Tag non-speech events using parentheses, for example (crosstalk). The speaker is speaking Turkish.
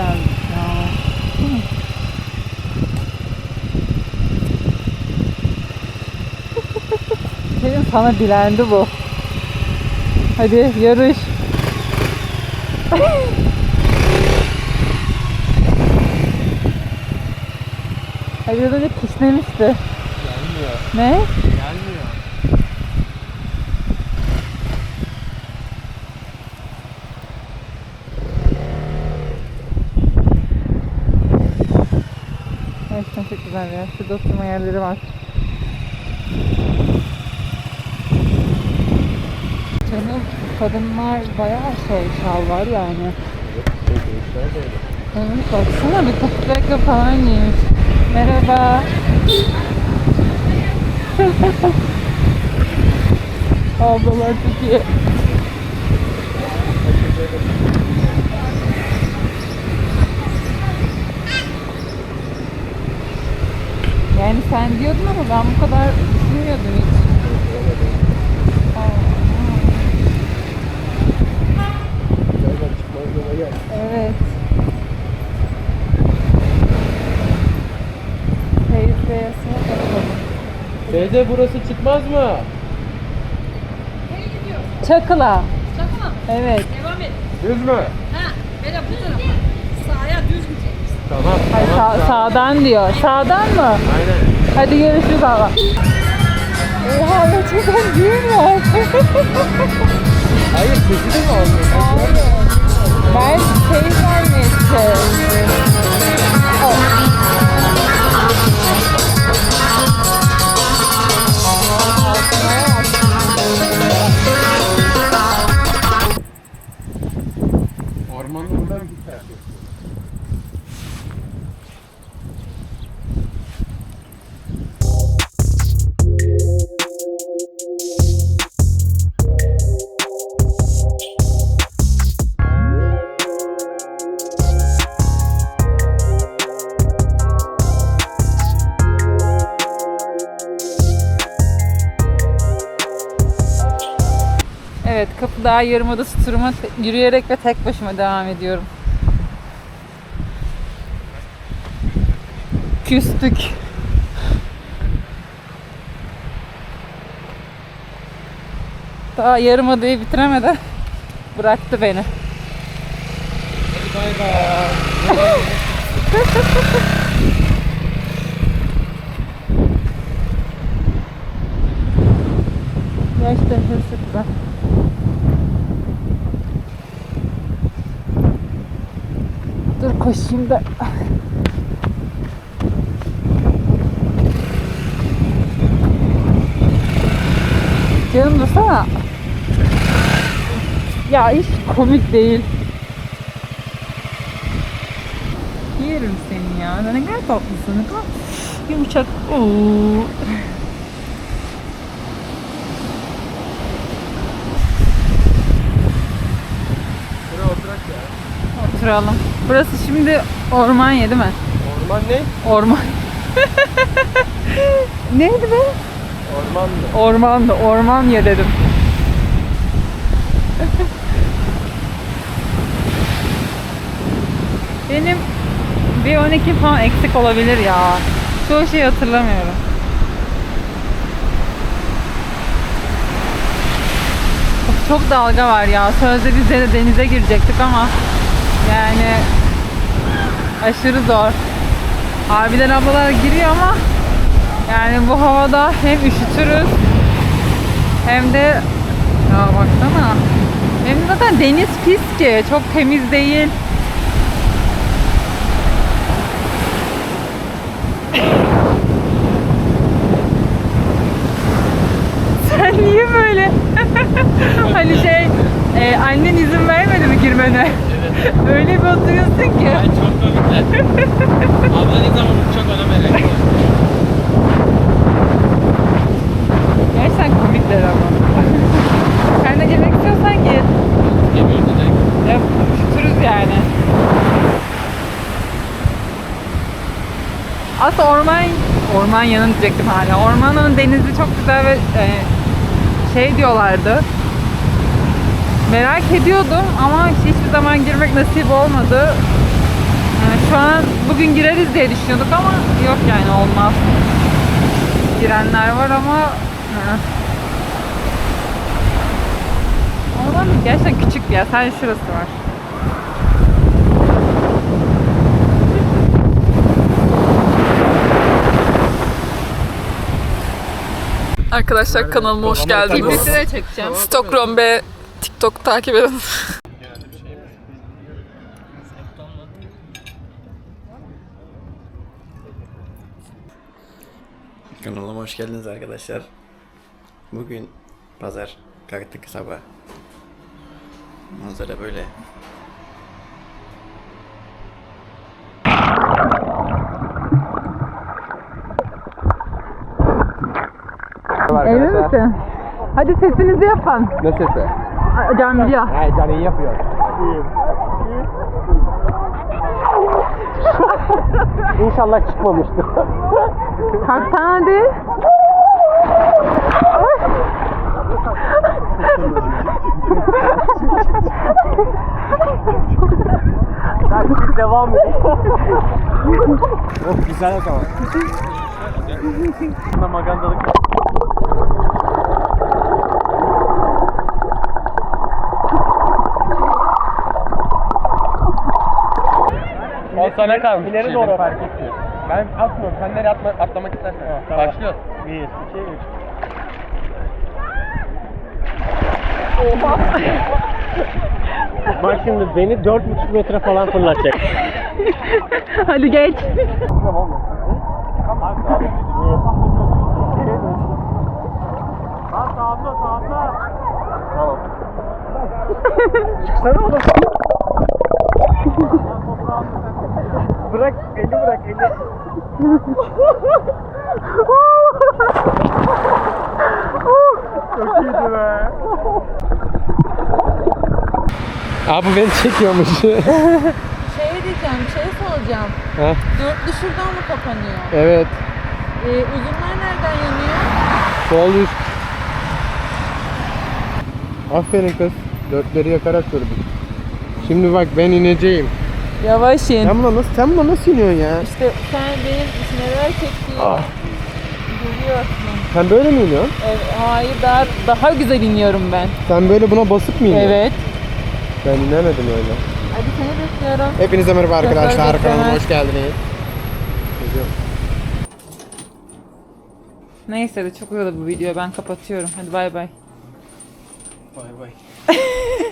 geldik ya. (laughs) Senin sana bilendi bu. Hadi yarış. (laughs) Ay biraz önce pislemişti. Gelmiyor. Ne? Çok güzel ya. Şurada oturma yerleri var. Canım kadınlar bayağı şey şal var yani. Evet baksana bir ayakkabı falan giymiş. Merhaba. (laughs) Ablalar çok iyi. Yani sen diyordun ama ben bu kadar düşünmüyordum hiç. Evet. Teyzeye bakalım. Teyze burası çıkmaz mı? Çakıla. Tamam. Evet. Devam et. Düz mü? Ha, böyle bu tarafa. Sağa düz gideceksin. Tamam. Ay, tamam, sağ- sağdan diyor. Sağdan mı? Aynen. Hadi görüşürüz abla. Oha gerçekten değil mi? Hayır sesi de mi almıyor? ben şey zannettim. Evet, Kapıdağ Yarımadası turuma yürüyerek ve tek başıma devam ediyorum. Küstük. Daha Yarımada'yı bitiremeden bıraktı beni. Bay bay. Gerçekten çok güzel. Koşayım da. Canım dursana. Ya hiç komik değil. Yerim seni ya. Ne kadar tatlısın. Ne yumuşak. Oo. Oturalım. Burası şimdi Ormanya değil mi? Orman ne? Orman. (laughs) Neydi be? Orman mı? Ormandı. Ormanya dedim. (laughs) Benim bir 12 falan eksik olabilir ya. Çoğu şeyi hatırlamıyorum. Of, Çok dalga var ya. Sözde biz de denize girecektik ama yani aşırı zor. Abiler ablalar giriyor ama yani bu havada hem üşütürüz hem de ya baksana hem de zaten deniz pis ki çok temiz değil. (laughs) Sen niye böyle? (laughs) hani şey e, annen izin vermedi mi girmene? Evet. (laughs) Öyle bir oturuyorsun ki. Ay çok komikler. Ablanız ama çok ona merak ediyor. Gerçekten komikler ama. (laughs) Sen de girmek istiyorsan gir. Geliyor direkt. Ya üşütürüz yani. Aslında orman, Ormanya'nın diyecektim hala. Ormanın denizi çok güzel ve e, şey diyorlardı. Merak ediyordum ama hiçbir zaman girmek nasip olmadı. Yani şu an bugün gireriz diye düşünüyorduk ama yok yani olmaz. Girenler var ama. Ama gerçekten küçük bir yer. Sadece şurası var. Arkadaşlar kanalıma hoş geldiniz. de çekeceğim. Stockholm ve TikTok takip edin. Kanalıma hoş geldiniz arkadaşlar. Bugün pazar kalktık sabah. Manzara böyle. Emin misin? Hadi sesinizi yapın. Ne sesi? Camiye. He can iyi yapıyor. İnşallah çıkmamıştır. Kalksana hadi. Devam edin. oh güzel o zaman. Buna sana kalmış. İleri doğru fark etmiyor. Ben atmıyorum. Sen nereye atma, atlamak istersen. Başlıyoruz. 1, 2, 3. Bak şimdi beni 4,5 metre falan fırlatacak. Hadi geç. Sağımda sağımda. Tamam. (laughs) Çıksana oğlum. Bırak eli bırak eli. Çok iyiydi be. Abi beni çekiyormuş. Şey (laughs) diyeceğim, şey soracağım. Ha? Dörtlü şuradan mı kapanıyor? evet. Ee, uzunlar nereden yanıyor? Sol üst. Aferin kız. Dörtleri yakarak durdun. Şimdi bak ben ineceğim. Yavaş in. Sen buna nasıl, sen buna nasıl iniyorsun ya? İşte sen benim neler çektiğimi Ah. görüyorsun. Sen böyle mi iniyorsun? Evet, hayır daha, daha güzel iniyorum ben. Sen böyle buna basıp mı iniyorsun? Evet. Ben inemedim öyle. Hadi seni bekliyorum. Hepinize merhaba arkadaşlar. Kanalıma hoş geldiniz. Neyse de çok uzadı bu video. Ben kapatıyorum. Hadi bay bay. Bay bay. (laughs)